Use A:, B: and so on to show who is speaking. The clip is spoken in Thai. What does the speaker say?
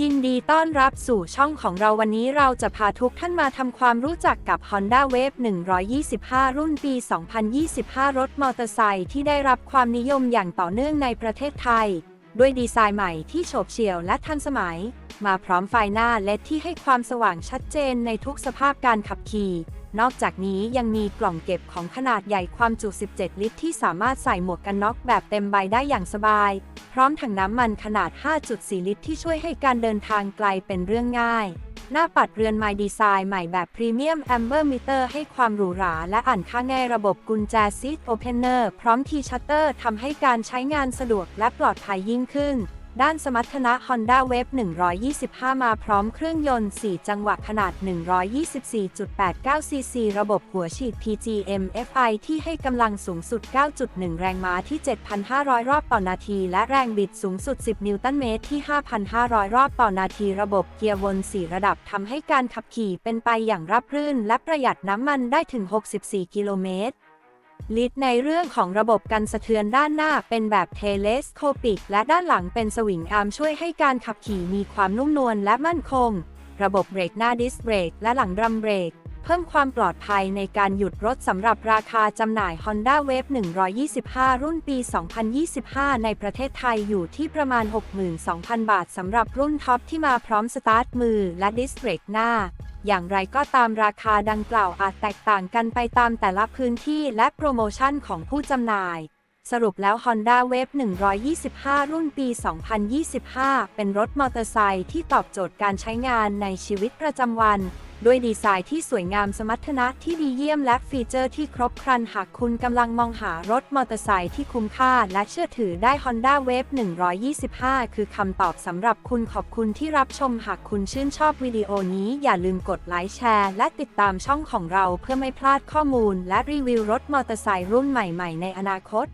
A: ยินดีต้อนรับสู่ช่องของเราวันนี้เราจะพาทุกท่านมาทำความรู้จักกับ Honda Wave 125 รุ่นปี 2025 รถมอเตอร์ไซค์ที่ได้รับความนิยมอย่างต่อเนื่องในประเทศไทย ด้วยดีไซน์ใหม่ที่โฉบเฉี่ยวและทันสมัย มาพร้อมไฟหน้าเลดที่ให้ความสว่างชัดเจนในทุกสภาพการขับขี่ นอกจากนี้ยังมีกล่องเก็บของขนาดใหญ่ความจุ 17 ลิตร ที่สามารถใส่หมวกกันน็อกแบบเต็มใบได้อย่างสบาย พร้อมถังน้ำมันขนาด 5.4 ลิตร ที่ช่วยให้การเดินทางไกลเป็นเรื่องง่าย หน้าปัดเรือนไมดีไซน์ใหม่แบบพรีเมียมแอมเบอร์มิเตอร์ให้ความหรูหราและอ่านค่าง่ายระบบกุญแจซีทโอเพนเนอร์พร้อมทีชัตเตอร์ทำให้การใช้งานสะดวกและปลอดภัยยิ่งขึ้น ด้านสมรรถนะ Honda Wave 125 มาพร้อมเครื่องยนต์ 4 จังหวะขนาด 124.89 ซีซี ระบบหัวฉีด PGM FI ที่ให้กำลังสูงสุด 9.1 แรงม้าที่ 7,500 รอบต่อนาที และแรงบิดสูงสุด 10 นิวตันเมตรที่ 5,500 รอบต่อนาที ระบบเกียร์วน 4 ระดับทำให้การขับขี่เป็นไปอย่างราบรื่น และประหยัดน้ำมันได้ถึง 64 กิโลเมตร ลิดในเรื่องของระบบกันสะเทือนด้านหน้าเป็นแบบเทเลสโคปิก และด้านหลังเป็นสวิงอาร์มช่วยให้การขับขี่มีความนุ่มนวลและมั่นคง ระบบเบรกหน้าดิสเบรกและหลังดรัมเบรก เพิ่มความปลอดภัยในการหยุดรถสำหรับราคาจำหน่าย Honda Wave 125 รุ่นปี 2025 ในประเทศไทยอยู่ที่ประมาณ 62,000 บาทสำหรับรุ่นท็อปที่มาพร้อมสตาร์ทมือและดิสเบรกหน้า อย่างไรก็ตามราคาดังกล่าวอาจแตกต่างกันไปตามแต่ละพื้นที่และโปรโมชั่นของผู้จำหน่ายสรุปแล้ว Honda Wave 125 รุ่นปี 2025 เป็นรถมอเตอร์ไซค์ที่ตอบโจทย์การใช้งานในชีวิตประจำวัน ด้วยดีไซน์ที่สวยงามสมรรถนะที่ดีเยี่ยมและฟีเจอร์ที่ครบครันหากคุณกำลังมองหารถมอเตอร์ไซค์ที่คุ้มค่าและเชื่อถือได้ Honda Wave 125 คือคำตอบสำหรับคุณขอบคุณที่รับชมหากคุณชื่นชอบวิดีโอนี้อย่าลืมกดไลค์แชร์ และติดตามช่องของเราเพื่อไม่พลาดข้อมูล และรีวิวรถมอเตอร์ไซค์รุ่นใหม่ ๆ ในอนาคต